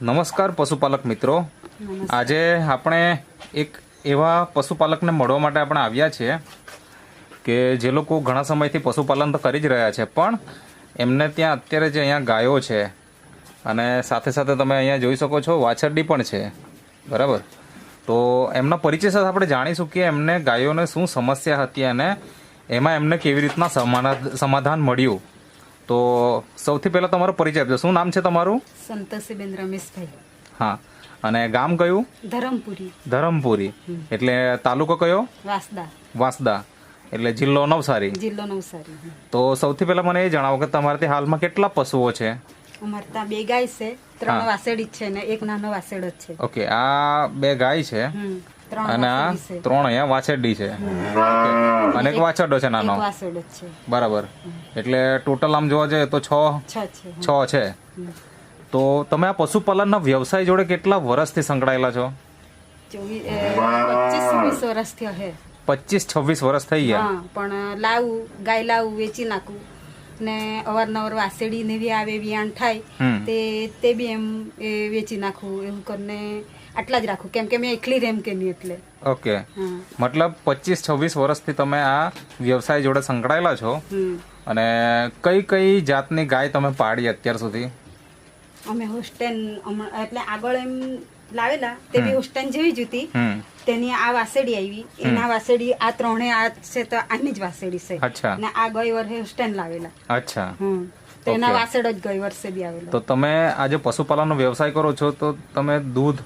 નમસ્કાર પશુપાલક મિત્રો. આજે આપણે એક એવા પશુપાલકને મળવા માટે આપણે આવ્યા છીએ કે જે લોકો ઘણા સમયથી પશુપાલન તો કરી જ રહ્યા છે પણ એમને ત્યાં અત્યારે જે અહીંયા ગાયો છે અને સાથે સાથે તમે અહીંયા જોઈ શકો છો વાછરડી પણ છે બરાબર? તો એમના પરિચય સાથે આપણે જાણીશું કે એમને ગાયોને શું સમસ્યા હતી અને એમાં એમને કેવી રીતના સમાધાન મળ્યું. તો સૌથી પહેલાં તમારો પરિચય આપજો. શું નામ છે તમારું? સંતોષીબેન રમેશભાઈ. હા. અને ગામ કયું? ધરમપુરી. ધરમપુરી. એટલે તાલુકો કયો? વાસદા. વાસદા. એટલે જિલ્લો નવસારી. જિલ્લો નવસારી તો સૌથી પહેલા મને એ જણાવો કે તમારે ત્યાં હાલમાં કેટલા પશુઓ છે? અમારે ત્યાં બે ગાય છે ત્રણ વાસેડી છે ને એક નાનો વાસેડ છે. ઓકે. આ બે ગાય છે. અને આ ત્રણ અહીંયા વાછરડી છે. અને એક વાછરડો છે નાનો. બરાબર. એટલે ટોટલ આમ જોવા જઈએ તો છ છ છે. તો તમે આ પશુપાલનના વ્યવસાય જોડે કેટલા વર્ષથી સંકળાયેલા છો? પચીસ છવ્વીસ વર્ષ થઈ ગયા. પણ લાવું ગાય લાવું વેચી નાખું. ને અવારનવાર વાસેડી ને બી આવે વિયાણ થાય તે તે બી એમ એ વેચી નાખું એવું કરીને આટલા જ રાખું. કેમ કે મેં એકલી રેમ કે નહીં એટલે. ઓકે. મતલબ પચીસ છવ્વીસ વર્ષથી તમે આ વ્યવસાય જોડે સંકળાયેલા છો. અને કઈ કઈ જાતની ગાય તમે પાડી અત્યાર સુધી? અમે હોસ્ટેન એટલે આગળ એમ લાવેલા તે બી જેવી જ હતી. તેની આ વાસેડી આવી. એના વાસેડી આ ત્રણે આ છે તો આની જ વાસેડી છે. અચ્છા. ને આ ગઈ વર્ષે હોસ્ટેન લાવેલા. અચ્છા. એના વાસેડ જ ગઈ વર્ષે બી આવેલા. તો તમે આજે પશુપાલનનો વ્યવસાય કરો છો તો તમે દૂધ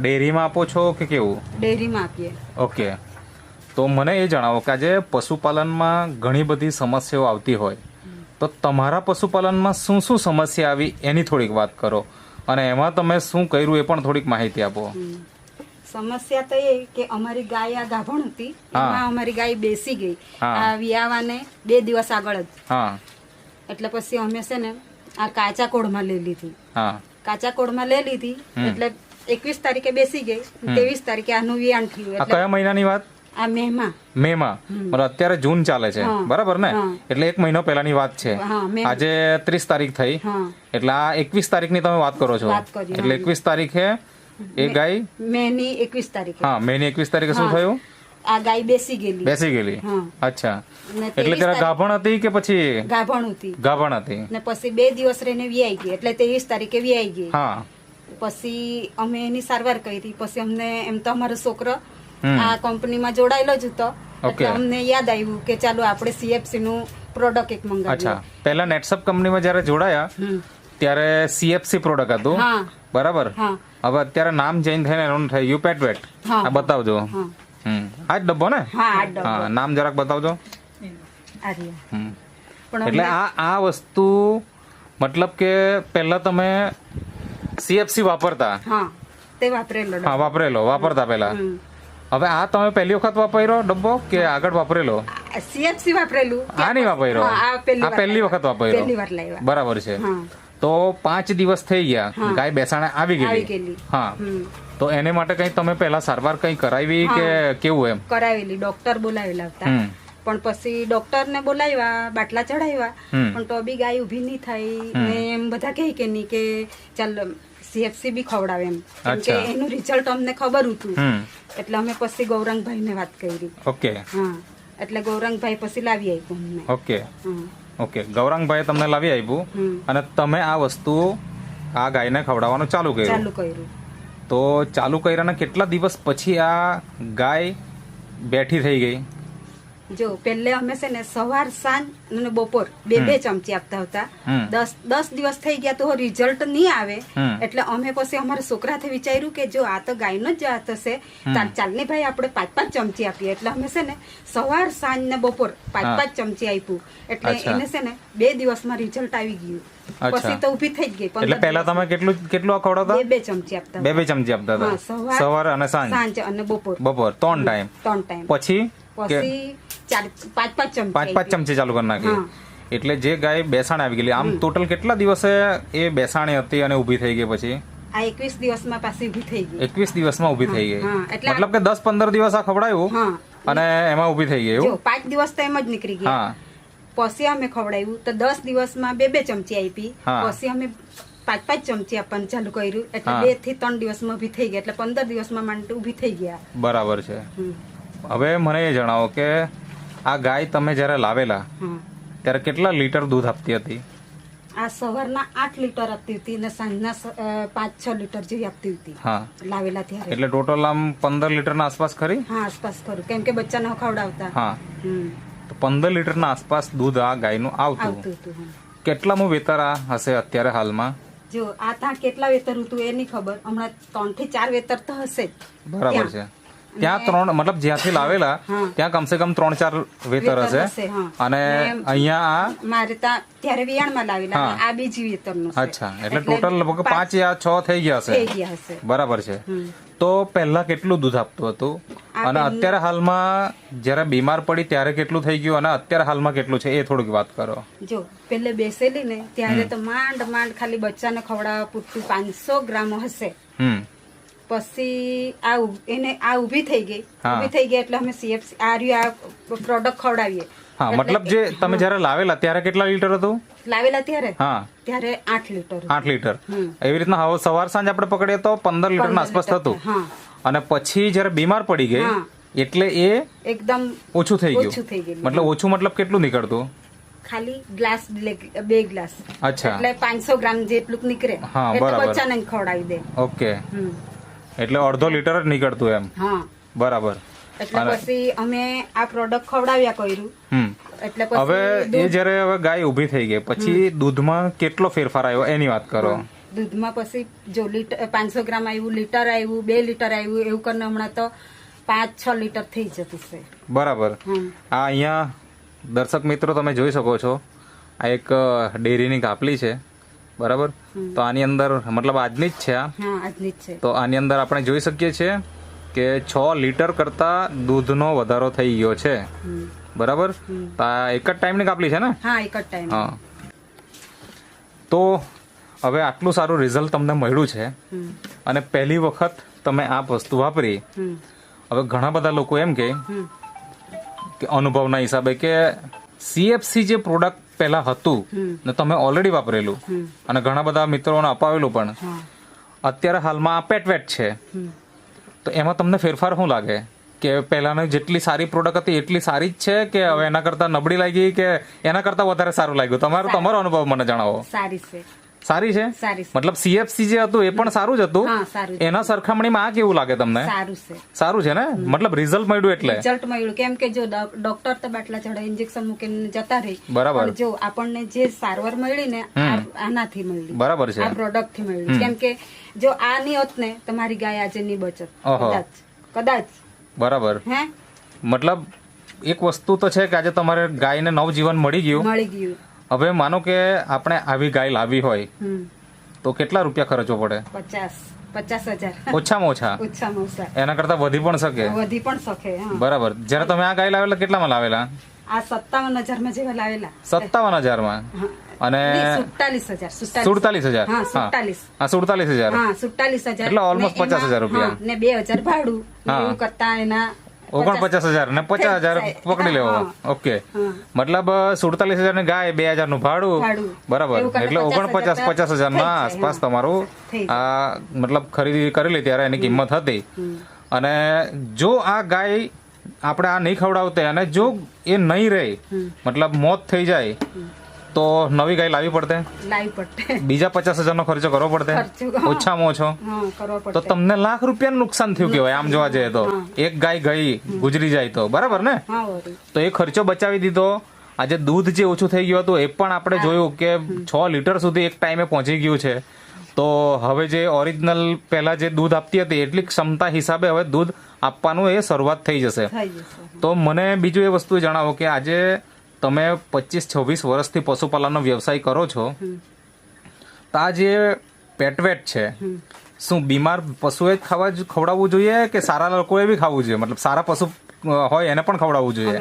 ડેરીમાં આપો છો કે કેવું? ડેરીમાં આપીએ. ઓકે. તો મને એ જણાવો કે આજે પશુપાલનમાં ઘણી બધી સમસ્યાઓ આવતી હોય. તો તમારા પશુપાલનમાં શું શું સમસ્યા આવી એની થોડીક વાત કરો. અને એમાં તમે શું કર્યું એ પણ થોડીક માહિતી આપો. સમસ્યા તો એ કે અમારી ગાય આ ગાભણ હતી. એમાં અમારી ગાય બેસી ગઈ. આ વિયાવાને બે દિવસ આગળ જ. હા. એટલે પછી અમે છે ને આ કાચા કોળમાં લઈ લીધી. કાચા કોળમાં લઈ લીધી એટલે એકવીસ તારીખે બેસી ગઈ. ત્રેવીસ તારીખે આનું વિયાણ થયું આ એટલે કયા મહિનાની વાત? આ મેમાં. મેમાં. મતલબ અત્યારે જૂન ચાલે છે. બરાબર ને? એટલે એક મહિનો પહેલાની વાત છે. હા મે આજે ત્રીસ તારીખ થઈ. હા. એટલે આ એકવીસ તારીખની તમે વાત કરો છો. વાત કરી, એટલે. એકવીસ તારીખે એ ગાય મેની એકવીસ તારીખે. હા મેની એકવીસ તારીખે શું થયું? આ ગાય બેસી ગયેલી. બેસી ગયેલી. હા. અચ્છા. ને એટલે 23 ત્યારે ગાભણ હતી કે પછી ગાભણ હતી. ગાભણ હતી. ને પછી બે દિવસ રહીને વિયાઈ ગઈ. એટલે ત્રેવીસ તારીખે વિયાઈ ગઈ. હા. પછી અમે એની સારવાર કરી. પછી અમને એમ તો અમારો છોકરો આ કંપનીમાં જોડાયેલો જ હતો. એટલે અમને યાદ આવ્યું કે ચાલો આપણે સીએફસી નું પ્રોડક્ટ એક મંગાવીએ. અચ્છા. પહેલા નેટસપ કંપનીમાં જ્યારે જોડાયા ત્યારે સીએફસી પ્રોડક્ટ હતું. હા. બરાબર? હવે અત્યારે નામ ચેન્જ થઈને એનું થાય યુ વેટ. આ બતાવજો. આ જ ડબ્બો ને? હા નામ જરાક બતાવજો. હમ. એટલે આ આ વસ્તુ મતલબ કે પહેલા તમે સીએફસી વાપરતા? હા તે વાપરેલો હા વાપરેલો. વાપરતા પહેલા. હવે આ તમે પહેલી વખત વાપર્યો ડબ્બો કે આગળ વાપરેલો? સીએફસી વાપરેલું. આ નહીં વાપર્યો? આ પહેલી. વખત વાપર્યો? બરાબર છે. તો પાંચ દિવસ થઈ ગયા. ગાય બેસાણે આવી ગયેલી. હા. તો એને માટે કઈ તમે પહેલા સારવાર કઈ કરાવી કે કેવું એમ? કરાવેલી. ડોક્ટર બોલાવેલા હતા. પણ પછી ડોક્ટર ને બોલાવ્યા બાટલા ચડાવ્યા પણ તો બી ગાય ઊભી નહીં થાય ને એમ બધા કહે કે નહીં કે ચાલ સીએફસી બી ખવડાવે એમ. કે એનું રિઝલ્ટ અમને ખબર હતું. એટલે અમે પછી ગૌરંગભાઈ ને વાત કરી. ઓકે. હા. એટલે ગૌરંગભાઈ પછી લાવી આપ્યું અમને. ઓકે. ઓકે. ગૌરાંગભાઈ તમને લાવી આપ્યું અને તમે આ વસ્તુ આ ગાયને ખવડાવવાનું ચાલુ કર્યું. ચાલુ કર્યું. તો ચાલુ કર્યાના કેટલા દિવસ પછી આ ગાય બેઠી થઈ ગઈ? જો પહેલે અમે છે ને સવાર સાંજ અને બપોર બે બે ચમચી આપતા હતા. દસ દસ દિવસ થઈ ગયા તો રિઝલ્ટ નહીં આવે. એટલે અમે પછી અમારા છોકરાથી વિચાર્યું કે જો આ તો ગાયનો જ જાત હશે ચાલની ભાઈ આપણે પાંચ પાંચ ચમચી આપીએ. એટલે અમે છે ને સવાર સાંજ ને બપોર પાંચ પાંચ ચમચી આપ્યું. એટલે એને છે ને બે દિવસમાં રિઝલ્ટ આવી ગયું. પછી તો ઊભી થઈ ગઈ એટલે પહેલા તમે કેટલું કેટલું ખવડાવતા બે બે ચમચી આપતા બે બે ચમચી આપતા સવાર, સવાર અને સાંજ. સાંજ અને બપોર. બપોર ત્રણ ટાઈમ ત્રણ ટાઈમ પછી? પછી પાંચ પાંચ ચમચી પાંચ પાંચ ચમચી ચાલુ કરી નાખી. એટલે જે ગાય બેસાણે આવી ગયેલી આમ ટોટલ કેટલા દિવસે એ બેસાણે હતી અને ઊભી થઈ ગઈ પછી? આ એકવીસ દિવસમાં પાછી ઊભી થઈ ગઈ. એકવીસ દિવસમાં ઊભી થઈ ગઈ. મતલબ કે દસ પંદર દિવસ આ ખવડાયું અને એમાં ઊભી થઈ ગઈ પાંચ દિવસ તો એમ જ નીકળી ગયા. હા. પછી અમે ખવડાવ્યું તો દસ દિવસમાં બે બે ચમચી આપી. પછી અમે પાંચ પાંચ ચમચી આપવાનું ચાલુ કર્યું. એટલે બેથી ત્રણ દિવસમાં ઊભી થઈ ગયા એટલે પંદર દિવસમાં માંડ ઊભી થઈ ગયા. બરાબર છે. હવે મને એ જણાવો કે આ ગાય તમે જ્યારે લાવેલા ત્યારે કેટલા લીટર દૂધ આપતી હતી? આ સવારના આઠ લીટર આપતી હતી અને સાંજના પાંચ છ લીટર જેવી આપતી હતી. હા. લાવેલા ત્યારે. એટલે ટોટલ આમ પંદર લીટરના આસપાસ ખરી? હા આસપાસ ખરું. કેમ કે બચ્ચાને ખવડાવતા. હા. તો પંદર લીટરના આસપાસ દૂધ આ ગાયનું આવતું. કેટલામું વેતર આ હશે અત્યારે હાલમાં? જો આ ત્યાં કેટલા વેતર હતું એ નહીં ખબર. હમણાં ત્રણથી ચાર વેતર તો હશે જ. બરાબર છે. ત્યાં ત્રણ મતલબ જ્યાંથી લાવેલા. ત્યાં કમસે કમ ત્રણ ચાર વેતર હશે. અને અહીંયા આ મારે ત્યાં ત્યારે વિયાણમાં લાવેલા આ બીજી વેતરનું અચ્છા એટલે ટોટલ લગભગ પાંચ યા છ થઈ ગયા હશે. બરાબર છે. તો પહેલા કેટલું દૂધ આપતું હતું? અને અત્યારે હાલમાં જ્યારે બીમાર પડી ત્યારે કેટલું થઈ ગયું? અને અત્યારે હાલમાં કેટલું છે? એ થોડીક વાત કરો. જો પેલે બેસેલી ને ત્યારે તો માંડ માંડ ખાલી બચ્ચાને ખવડાવવા પૂરતું પાંચસો ગ્રામ હશે. પછી આ એને આ ઊભી થઈ ગઈ. ઊભી થઈ ગઈ એટલે અમે સીએફસી આ રહ્યું આ પ્રોડક્ટ ખવડાવીએ. હા મતલબ જે તમે જ્યારે લાવેલા ત્યારે કેટલા લીટર હતું? લાવેલા ત્યારે? હા. ત્યારે આઠ લીટર આઠ લીટર. એવી રીતના હવે સવાર સાંજ આપણે પકડીએ તો પંદર લીટરના આસપાસ થતું. અને પછી જ્યારે બીમાર પડી ગઈ એટલે એ એકદમ ઓછું થઈ ઓછું ગયું થઈ ગયું મતલબ ઓછું મતલબ કેટલું નીકળતું? ખાલી ગ્લાસ બે ગ્લાસ. અચ્છા. એટલે પાંચસો ગ્રામ જેટલું નીકળે. હા, એટલે. બચ્ચાને ખવડાવી દે. ઓકે. એટલે અડધો લીટર જ નીકળતું એમ. હા. બરાબર. એટલે પછી અમે આ પ્રોડક્ટ ખવડાવ્યા કર્યું. એટલે હવે એ જ્યારે હવે ગાય ઊભી થઈ ગઈ પછી દૂધમાં કેટલો ફેરફાર આવ્યો? એની વાત કરો. દૂધમાં પછી જો લીટર પાંચસો ગ્રામ આવ્યું લીટર આવ્યું બે લીટર આવ્યું એવું કરીને હમણાં તો પાંચ છ લીટર થઈ જતું છે. બરાબર. આ અહીંયા દર્શક મિત્રો તમે જોઈ શકો છો આ એક ડેરીની કાપલી છે. બરાબર? તો આની અંદર મતલબ આજની જ છે આ? આજની જ છે. તો આની અંદર આપણે જોઈ શકીએ છીએ કે છ લીટર કરતા દૂધનો વધારો થઈ ગયો છે. બરાબર? તો એક જ ટાઈમની કાપલી છે ને? હા એક જ ટાઈમ હા. તો હવે આટલું સારું રિઝલ્ટ તમને મળ્યું છે. અને પહેલી વખત તમે આ વસ્તુ વાપરી. હવે ઘણા બધા લોકો એમ કે અનુભવના હિસાબે કે સીએફસી જે પ્રોડક્ટ પહેલા હતું ને તમે ઓલરેડી વાપરેલું. અને ઘણા બધા મિત્રોને અપાવેલું પણ. અત્યારે હાલમાં પેટવેટ છે. તો એમાં તમને ફેરફાર શું લાગે? કે પહેલાની જેટલી સારી પ્રોડક્ટ હતી એટલી સારી જ છે કે હવે એના કરતા નબળી લાગી કે એના કરતા વધારે સારું લાગ્યું? તમારો તમારો અનુભવ મને જણાવો. સારી છે. સારી છે? મતલબ સીએફસી જે હતું એ પણ સારું જ હતું. એના સરખામણીમાં આ કેવું લાગે તમને? સારું છે. ને? મતલબ રિઝલ્ટ મળ્યું એટલે. રિઝલ્ટ મળ્યું. કેમ કે જો ડોક- ડોક્ટર તો બાટલા ચડે ઇન્જેક્શન મૂકીને જતા રહી. બરાબર. જો આપણને જે સારવાર મળી ને આનાથી મળી. બરાબર છે. આ પ્રોડક્ટથી મળી કેમ કે જો આ ની હોત ને તમારી ગાય આજે ની બચત. કદાચ. કદાચ. બરાબર. હે? મતલબ એક વસ્તુ તો છે કે આજે તમારે ગાયને નવજીવન મળી ગયું. મળી ગયું. હવે માનો કે આપણે આવી ગાય લાવી હોય તો કેટલા રૂપિયા ખર્ચવો પડે? પચાસ. પચાસ હજાર. ઓછામાં ઓછા? ઓછામાં ઓછા. એના કરતા વધી પણ શકે? વધી પણ શકે બરાબર. જ્યારે તમે આ ગાય લાવેલા કેટલામાં લાવેલા? આ સત્તાવન હજારમાં જેવા લાવેલા. સત્તાવન હજારમાં? અને સુડતાલીસ હજાર સુડતાલીસ. સુડતાલીસ હજાર? હા સુડતાલીસ. હા સુડતાલીસ હજાર. હા સુડતાલીસ હજાર. એટલે almost ને 50,000 રૂપિયા. ને બે હજાર ભાડું. કરતા એના ઓગણપચાસ હજાર ને પચાસ હજાર પકડી લેવો. ઓકે. મતલબ સુડતાલીસ હજારની ગાય બે હજારનું ભાડું. બરાબર. એટલે ઓગણપચાસ પચાસ હજાર ના આસપાસ તમારું આ મતલબ ખરીદી કરેલી ત્યારે એની કિંમત હતી. અને જો આ ગાય આપણે આ નહીં ખવડાવતે અને જો એ નહીં રહે મતલબ મોત થઈ જાય તો નવી ગાય પડતે? લાવી પડતે. બીજા પચાસ હજારનો ખર્ચો કરવો પડતે? ખર્ચો, હા. ઓછામાં ઓછો? હા કરવા તો તમને લાખ રૂપિયાનું નુકસાન થયું કેવાય આમ જોવા જઈએ તો. એક ગાય ગઈ ગુજરી જાય તો. બરાબર ને? હા વળી. તો એ ખર્ચો બચાવી દીધો. આજે દૂધ જે ઓછું થઈ ગયું હતું એ પણ આપણે જોયું કે છ લીટર સુધી એક ટાઈમે પહોંચી ગયું છે. તો હવે જે ઓરિજિનલ પહેલા જે દૂધ આપતી હતી એટલી ક્ષમતા હિસાબે હવે દૂધ આપવાનું એ શરૂઆત થઈ જશે. થઈ જશે. તો મને બીજું એ વસ્તુ જણાવો કે આજે તમે પચીસ છવ્વીસ વર્ષથી પશુપાલનનો વ્યવસાય કરો છો તો આ જે પેટવેટ છે શું બીમાર પશુએ જ ખાવા ખવડાવવું જોઈએ કે સારા લોકોએ બી ખાવું જોઈએ? મતલબ સારા પશુ હોય એને પણ ખવડાવવું જોઈએ?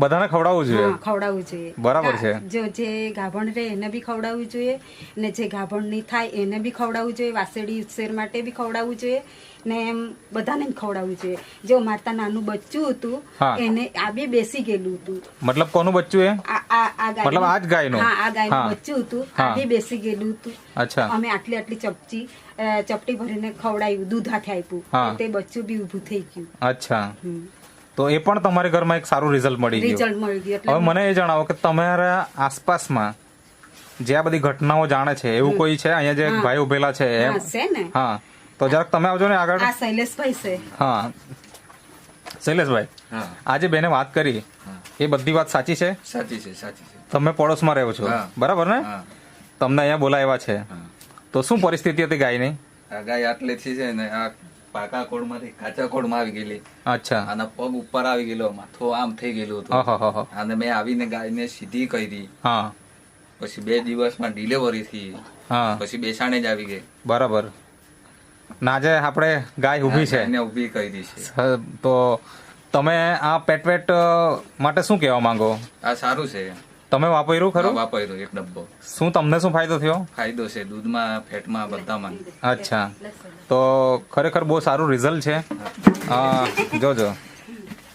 બધાને ખવડાવવું જોઈએ? ખવડાવવું જોઈએ. બરાબર છે. જો જે ગાભણ રહે એને બી ખવડાવવું જોઈએ ને જે ગાભણની થાય એને બી ખવડાવવું જોઈએ વાસેડી ઉછેર માટે બી ખવડાવવું જોઈએ ને એમ બધાને ખવડાવવું જોઈએ. જો મારતા નાનું બચ્ચું હતું એને આ બી બેસી ગયેલું હતું. મતલબ કોનું બચ્ચું એ? મતલબ આ જ ગાયનું? હા આ ગાયનું બચ્ચું હતું. આ બી બેસી ગયેલું હતું. અચ્છા. અમે આટલી આટલી ચપચી ચપટી ભરીને ખવડાવ્યું દૂધ હાથે આપ્યું. તે બચ્ચું બી ઊભું થઈ ગયું. અચ્છા. તો એ પણ તમારા ઘરમાં એક સારું રિઝલ્ટ મળી ગયું. રિઝલ્ટ મળી ગયું હવે મને એ જણાવો કે તમારા આસપાસમાં જે આ બધી ઘટનાઓ જાણે છે એવું કોઈ છે? અહીંયા જે હા. ભાઈ ઉભેલા છે એમ? હા છે ને. હા. તો જરાક તમે આવજો ને આગળ. આ શૈલેષભાઈ છે. હા. શૈલેષભાઈ હા. આજે બેને વાત કરી. એ બધી વાત સાચી છે? સાચી છે સાચી છે. તમે પડોશમાં રહો છો. હા. બરાબર ને? હા. તમને અહીંયા બોલાવ્યા છે. હા. તો શું પરિસ્થિતિ હતી ગાયની? આ ગાય આટલેથી છે ને આ પાકા કોડમાંથી કાચા કોડમાં આવી ગયેલી. અચ્છા. અને પગ ઉપર આવી ગયેલો માથો આમ થઈ ગયેલું હતું. અને મેં આવીને ગાયને સીધી કરી. હા. પછી બે દિવસમાં ડિલિવરી થઈ. હા. પછી બેસાણે જ આવી ગઈ. બરાબર. ના આજે આપણે ગાય ઊભી છે. એને ઊભી કરી છે. તો તમે આ પેટ પેટ માટે શું કહેવા માંગો? આ સારું છે. તમે વાપર્યું ખરું? વાપર્યું એક ડબ્બો. શું તમને શું ફાયદો થયો? ફાયદો છે દૂધમાં ફેટમાં બધામાં. અચ્છા. તો ખરેખર બહુ સારું રિઝલ્ટ છે. જોજો.